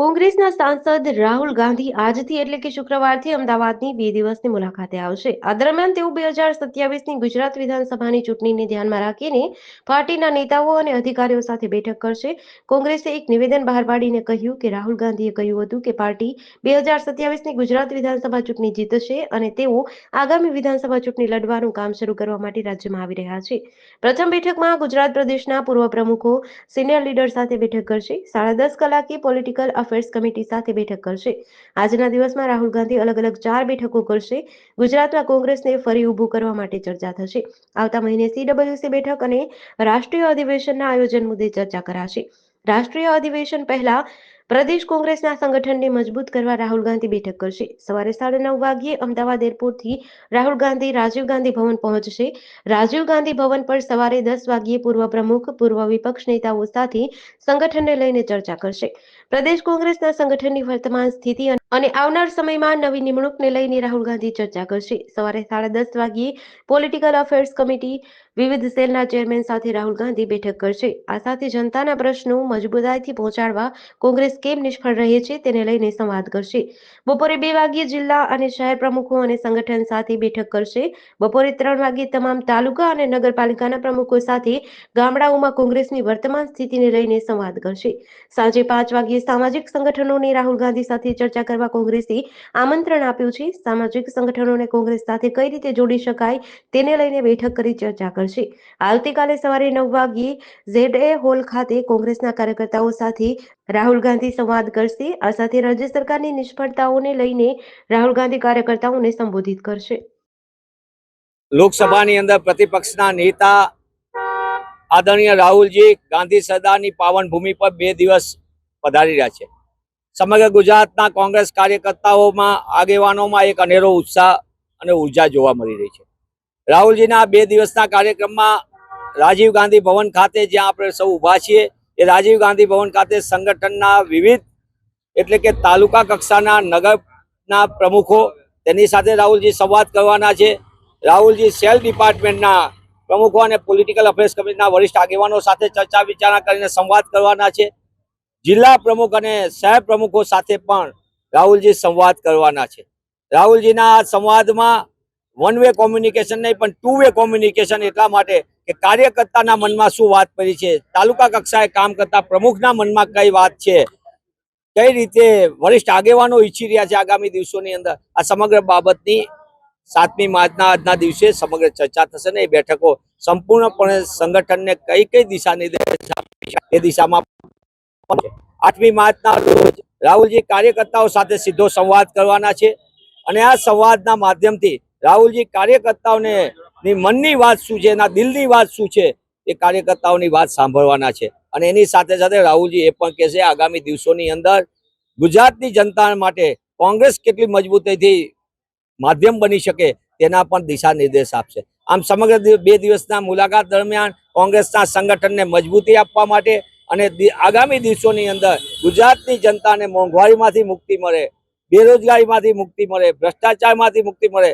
કોંગ્રેસના સાંસદ રાહુલ ગાંધી આજથી એટલે કે શુક્રવારથી અમદાવાદની બે દિવસની મુલાકાતે આવશે. આ દરમિયાન તેઓ બે હજાર સત્યાવીસની ગુજરાત વિધાનસભાની ચૂંટણીને ધ્યાનમાં રાખીને પાર્ટીના નેતાઓ અને અધિકારીઓ સાથે બેઠક કરશે. કોંગ્રેસે એક નિવેદન બહાર પાડીને કહ્યું કે રાહુલ ગાંધીએ કહ્યું હતું કે પાર્ટી બે હજાર સત્યાવીસની ગુજરાત વિધાનસભા ચૂંટણી જીતશે અને તેઓ આગામી વિધાનસભા ચૂંટણી લડવાનું કામ શરૂ કરવા માટે રાજ્યમાં આવી રહ્યા છે. પ્રથમ બેઠકમાં ગુજરાત પ્રદેશના પૂર્વ પ્રમુખો, સિનિયર લીડર સાથે બેઠક કરશે. સાડા દસ કલાકે પોલિટિકલ અફેર્સ કમિટી સાથે બેઠક કરશે. આજના દિવસમાં રાહુલ ગાંધી અલગ અલગ ચાર બેઠકો કરશે. ગુજરાતમાં કોંગ્રેસને ફરી ઊભું કરવા માટે ચર્ચા થશે. આવતા મહિને સીડબ્લ્યુસી બેઠક અને રાષ્ટ્રીય અધિવેશનના આયોજન મુદ્દે ચર્ચા કરાશે. રાષ્ટ્રીય અધિવેશન પહેલા પ્રદેશ કોંગ્રેસના સંગઠનને મજબૂત કરવા રાહુલ ગાંધી બેઠક કરશે. સવારે સાડા નવ વાગ્યે અમદાવાદ એરપોર્ટથી રાહુલ ગાંધી રાજીવ ગાંધી ભવન પહોંચશે. રાજીવ ગાંધી ભવન પર સવારે દસ વાગ્યે પૂર્વ પ્રમુખ, પૂર્વ વિપક્ષ નેતાઓ સાથે સંગઠનને લઈને ચર્ચા કરશે. પ્રદેશ કોંગ્રેસના સંગઠનની વર્તમાન સ્થિતિ અને- આવનાર સમયમાં નવી નિમણૂકને લઈને રાહુલ ગાંધી ચર્ચા કરશે. સવારે સાડા દસ વાગ્યે પોલિટિકલ અફેર્સ કમિટી, વિવિધ સેલના ચેરમેન સાથે રાહુલ ગાંધી બેઠક કરશે. આ સાથે જનતાના પ્રશ્નો મજબૂતાઈથી પહોંચાડવા કોંગ્રેસ કેમ નિષ્ફળ રહે છે તેને લઈને સંવાદ કરશે. બપોરે બે વાગ્યે જિલ્લા અને શહેર પ્રમુખો અને સંગઠન સાથે બેઠક કરશે. બપોરે ત્રણ વાગ્યે તમામ તાલુકા અને નગરપાલિકાના પ્રમુખો સાથે ગામડાઓમાં કોંગ્રેસની વર્તમાન સ્થિતિને લઈને સંવાદ કરશે. સાંજે પાંચ વાગ્યે સામાજિક સંગઠનોને રાહુલ ગાંધી સાથે ચર્ચા કરવા કોંગ્રેસે આમંત્રણ આપ્યું છે. સામાજિક સંગઠનોને કોંગ્રેસ સાથે કઈ રીતે જોડી શકાય તેને લઈને બેઠક કરી ચર્ચા કરશે. આવતીકાલે સવારે નવ વાગ્યે ઝેડ એ હોલ ખાતે કોંગ્રેસના કાર્યકર્તાઓ સાથે રાહુલ ગાંધી સંવાદ કરશે. આ સાથે રાજ્ય સરકારની નિષ્ફળતાઓને લઈને રાહુલ ગાંધી કાર્યકર્તાઓને સંબોધિત કરશે. લોકસભાની અંદર પ્રતિપક્ષના નેતા આદરણીય રાહુલજી ગાંધી સરદારની પાવન ભૂમિ પર બે દિવસ પધારી રહ્યા છે. સમગ્ર ગુજરાતના કોંગ્રેસ કાર્યકર્તાઓમાં, આગેવાનોમાં એક અનેરો ઉત્સાહ અને ઊર્જા જોવા મળી રહી છે. રાહુલજીના બે દિવસના કાર્યક્રમમાં રાજીવ ગાંધી ભવન ખાતે જ્યાં આપણે સૌ ઊભા છીએ એ રાજીવ ગાંધી ભવન ખાતે સંગઠનના વિવિધ એટલે કે તાલુકા કક્ષાના નગરના પ્રમુખો, તેની સાથે રાહુલજી સંવાદ કરવાના છે. રાહુલજી સેલ ડિપાર્ટમેન્ટના પ્રમુખો અને પોલિટિકલ અફેર્સ કમિટીના વરિષ્ઠ આગેવાનો સાથે ચર્ચા વિચારણા કરીને સંવાદ કરવાના છે. જિલ્લા પ્રમુખ અને શહેર પ્રમુખો સાથે પણ રાહુલજી સંવાદ કરવાના છે. રાહુલજીના સંવાદમાં વન વે કોમ્યુનિકેશન નહીં, પણ ટુ વે કોમ્યુનિકેશન એટલા માટે કે કાર્યકર્તાના મનમાં શું વાત પડી છે, તાલુકા કક્ષાએ કામ કરતા પ્રમુખના મનમાં કઈ વાત છે, કઈ રીતે વરિષ્ઠ આગેવાનો ઈચ્છી રહ્યા છે આગામી દિવસોની અંદર, આ સમગ્ર બાબતની સાતમી માર્ચના આજના દિવસે સમગ્ર ચર્ચા થશે ને એ બેઠકો સંપૂર્ણપણે સંગઠનને કઈ કઈ દિશા નિર્દેશ એ દિશામાં આઠમી માર્ચના રોજ રાહુલજી કાર્યકર્તાઓ સાથે સીધો સંવાદ કરવાના છે અને આ સંવાદના માધ્યમથી રાહુલજી કાર્યકર્તાઓને ની મનની વાત શું છે, એના દિલની વાત શું છે, એ કાર્યકર્તાઓની વાત સાંભળવાના છે. અને એની સાથે સાથે રાહુલજી એ પણ કહેશે આગામી દિવસોની અંદર ગુજરાતની જનતા માટે કોંગ્રેસ કેટલી મજબૂતીથી માધ્યમ બની શકે તેના પણ દિશા નિર્દેશ આપશે. આમ સમગ્ર બે દિવસના મુલાકાત દરમિયાન કોંગ્રેસના સંગઠનને મજબૂતી આપવા માટે અને આગામી દિવસોની અંદર ગુજરાતની જનતાને મોંઘવારીમાંથી મુક્તિ મળે, બેરોજગારીમાંથી મુક્તિ મળે, ભ્રષ્ટાચારમાંથી મુક્તિ મળે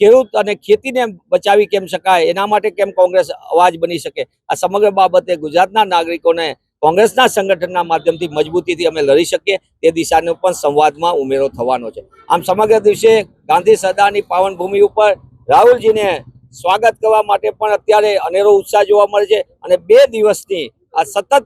ખેડૂત અને ખેતીને બચાવી કેમ શકાય? એના માટે કેમ કોંગ્રેસ અવાજ બની શકે? આ સમગ્ર બાબતે ગુજરાતના નાગરિકોને કોંગ્રેસના સંગઠનના માધ્યમથી મજબૂતીથી અમે લડી શકીએ, તે દિશાનો પણ સંવાદમાં ઉમેરો થવાનો છે. આમ સમગ્ર દિવસે ગાંધી સરદારની પાવનભૂમિ ઉપર રાહુલજીને સ્વાગત કરવા માટે પણ અત્યારે અનેરો ઉત્સાહ જોવા મળે છે અને બે દિવસની આ સતત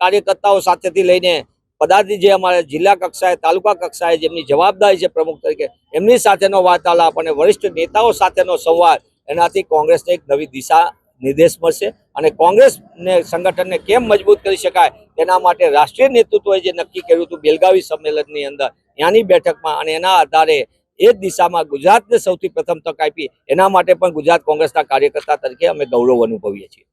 કાર્યકર્તાઓ સાથેથી લઈને પદાર્થી જે અમારે જિલ્લા કક્ષાએ, તાલુકા કક્ષાએ જેમની જવાબદારી છે પ્રમુખ તરીકે, એમની સાથેનો વાર્તાલાપ અને વરિષ્ઠ નેતાઓ સાથેનો સંવાદ, એનાથી કોંગ્રેસને એક નવી દિશા નિર્દેશ મળશે અને કોંગ્રેસને, સંગઠનને કેમ મજબૂત કરી શકાય તેના માટે રાષ્ટ્રીય નેતૃત્વએ જે નક્કી કર્યું હતું બેલગાવી સંમેલનની અંદર, ત્યાંની બેઠકમાં અને એના આધારે એ દિશામાં ગુજરાતને સૌથી પ્રથમ તક આપી, એના માટે પણ ગુજરાત કોંગ્રેસના કાર્યકર્તા તરીકે અમે ગૌરવ અનુભવીએ છીએ.